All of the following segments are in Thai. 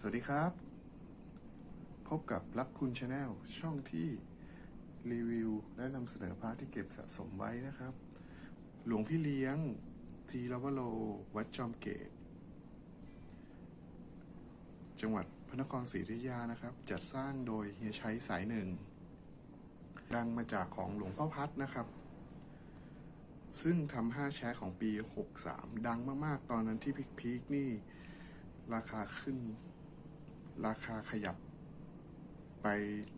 สวัสดีครับ พบกับรักคุณชาแนลช่องที่รีวิวและนำเสนอพระที่เก็บสะสมไว้นะครับ หลวงพี่เลี้ยง ทีลาวโล วัดจอมเกต จังหวัดพระนครศรีอยุธยานะครับ จัดสร้างโดยเฮียชัยสายหนึ่ง ดังมาจากของหลวงพ่อพัดนะครับ ซึ่งทำห้าแชร์ของปี 63 ดังมากๆ ตอนนั้นที่พีคๆนี่ราคาขึ้น ราคาขยับ ไป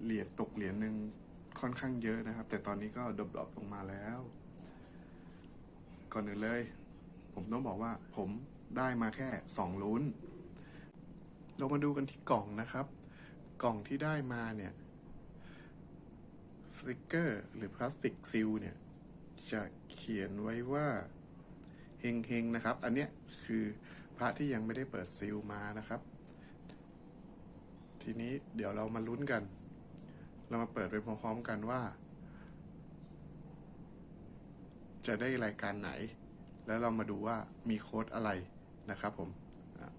เหรียญตกเหรียญหนึ่งค่อนข้างเยอะนะครับ แต่ตอนนี้ก็ดรอปลงมาแล้ว ก่อนอื่นเลย ผมต้องบอกว่าผมได้มาแค่สองลุ้น เรามาดูกันที่กล่องนะครับ กล่องที่ได้มาเนี่ยสติกเกอร์หรือพลาสติกซิลเนี่ย จะเขียนไว้ว่าเฮงเฮงนะครับ อันเนี้ยคือพระที่ยังไม่ได้เปิดซีลมานะครับ ทีนี้เดี๋ยวเรามาลุ้นกัน เรามาเปิดไปพร้อมๆกันว่า จะได้รายการไหน แล้วเรามาดูว่ามีโค้ดอะไรนะครับผม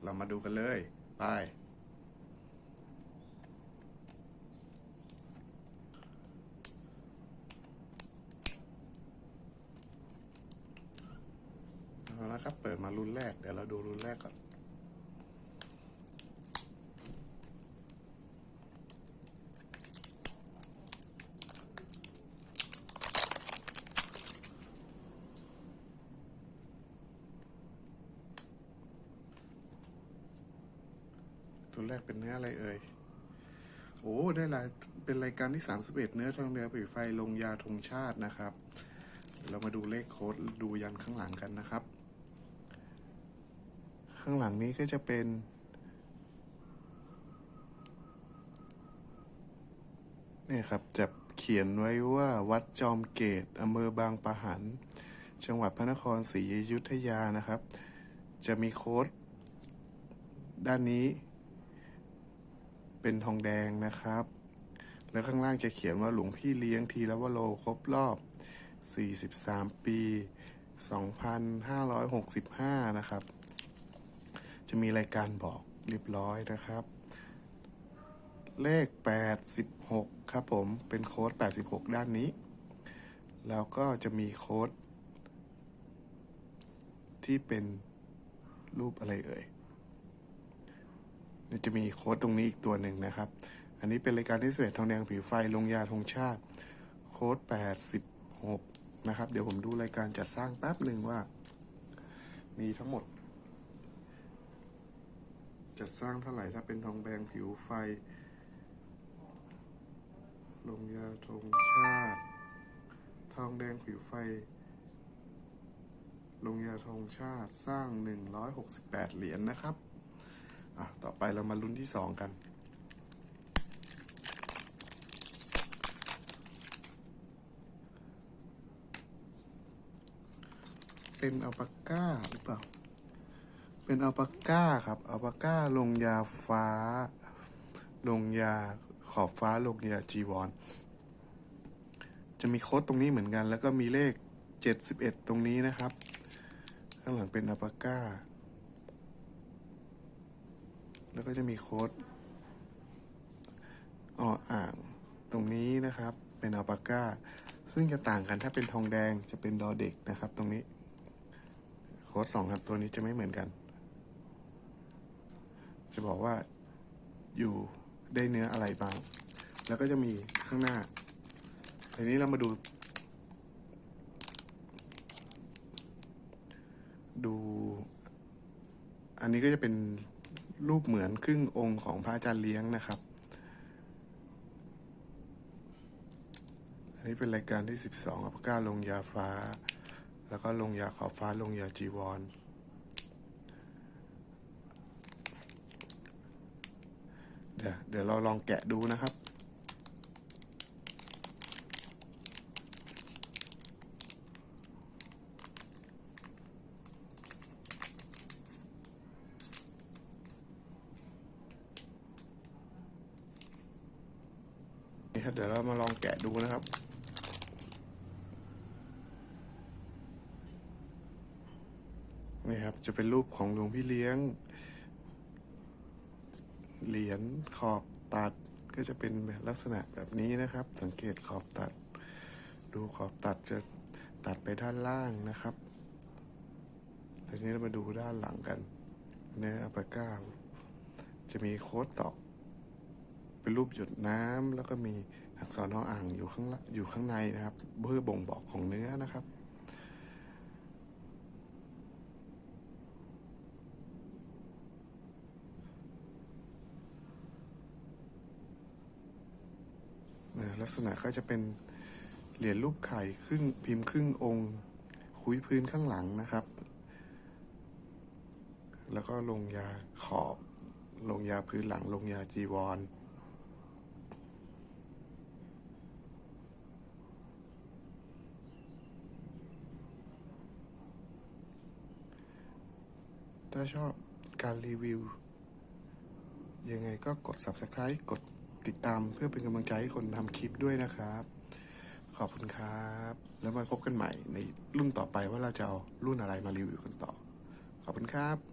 เรามาดูกันเลยไปเอาละครับ เปิดมารุ่นแรก เดี๋ยวเราดูรุ่นแรกก่อน คนแรกเป็นเนื้ออะไรเอ่ย โอ้ได้รายเป็นรายการที่ 31 เนื้อทองเรือผีไฟลงยาธงชาตินะครับ เรามาดูเลขโค้ดดูยันข้างหลังกันนะครับ ข้างหลังนี้ก็จะเป็นเนี่ยครับจะเขียนไว้ว่าวัดจอมเกตอำเภอบางปะหัน จังหวัดพระนครศรีอยุธยานะครับ จะมีโค้ดด้านนี้ เป็นทองแดงนะครับ แล้วข้างล่างจะเขียนว่าหลวงพี่เลี้ยงทีละวโลครบรอบ 43 ปี 2565 นะครับ จะมีรายการบอกเรียบร้อยนะครับ เลข 86 ครับผม เป็นโค้ด 86 ด้านนี้ แล้วก็จะมีโค้ดที่เป็นรูปอะไรเอ่ยเนี่ย จะมีโค้ดตรงนี้อีกตัวหนึ่งนะครับ อันนี้เป็นรายการที่สเวททองแดงผิวไฟลงยาธงชาติ โค้ด86 นะครับ เดี๋ยวผมดูรายการจัดสร้างแป๊บหนึ่งว่า มีทั้งหมด จัดสร้างเท่าไหร่ถ้าเป็นทองแดงผิวไฟ ลงยาธงชาติ ทองแดงผิวไฟลงยาธงชาติสร้าง 168 เหรียญนะครับ อะ ต่อไปเรามาลุ้นที่สองกัน เป็นอัลปาก้าหรือเปล่า เป็นอัลปาก้าครับ อัลปาก้าลงยาฟ้า ลงยาขอบฟ้าลงยาจีวรจะมีโค้ดตรงนี้เหมือนกัน แล้วก็มีเลข 71 ตรงนี้นะครับ ข้างหลังเป็นอัลปาก้า แล้วก็จะมีโค้ดออ่างตรงนี้นะครับเป็นอัลปาก้า ซึ่งจะต่างกันถ้าเป็นทองแดงจะเป็นดอเด็กนะครับ ตรงนี้ โค้ดสองครับตัวนี้จะไม่เหมือนกัน จะบอกว่าอยู่ได้เนื้ออะไรบ้าง แล้วก็จะมีข้างหน้าทีนี้เรามาดู ดู อันนี้ก็จะเป็น รูปเหมือนครึ่งองค์ของพระอาจารย์เลี้ยงนะครับ อันนี้เป็นรายการที่ 12อับก้าลงยาฟ้า แล้วก็ลงยาขอบฟ้าลงยาจีวร เดี๋ยวเดี๋ยวเราลองแกะดูนะครับ นี่ครับ เดี๋ยวเรามาลองแกะดูนะครับ นี่ครับ จะเป็นรูปของหลวงพี่เลี้ยง เหรียญขอบตัดก็จะเป็นลักษณะแบบนี้นะครับ สังเกตขอบตัด ดูขอบตัดจะตัดไปด้านล่างนะครับทีนี้เรามาดูด้านหลังกัน เนื้ออัปปาก้า จะมีโค้ดตอก เป็นรูปหยดน้ำแล้วก็มีอักษรนออ่างอยู่ข้างละอยู่ข้างในนะครับเพื่อบ่งบอกของเนื้อนะครับ ลักษณะก็จะเป็นเหรียญรูปไข่ครึ่งพิมพ์ครึ่งองค์ คุยพื้นข้างหลังนะครับ แล้วก็ลงยาขอบลงยาพื้นหลังลงยาจีวร ถ้าชอบการรีวิว ยังไงก็กด subscribe กดติดตามเพื่อเป็นกำลังใจให้คนทำคลิปด้วยนะครับ ขอบคุณครับ แล้วมาพบกันใหม่ในรุ่นต่อไปว่าเราจะเอารุ่นอะไรมารีวิวกันต่อ ขอบคุณครับ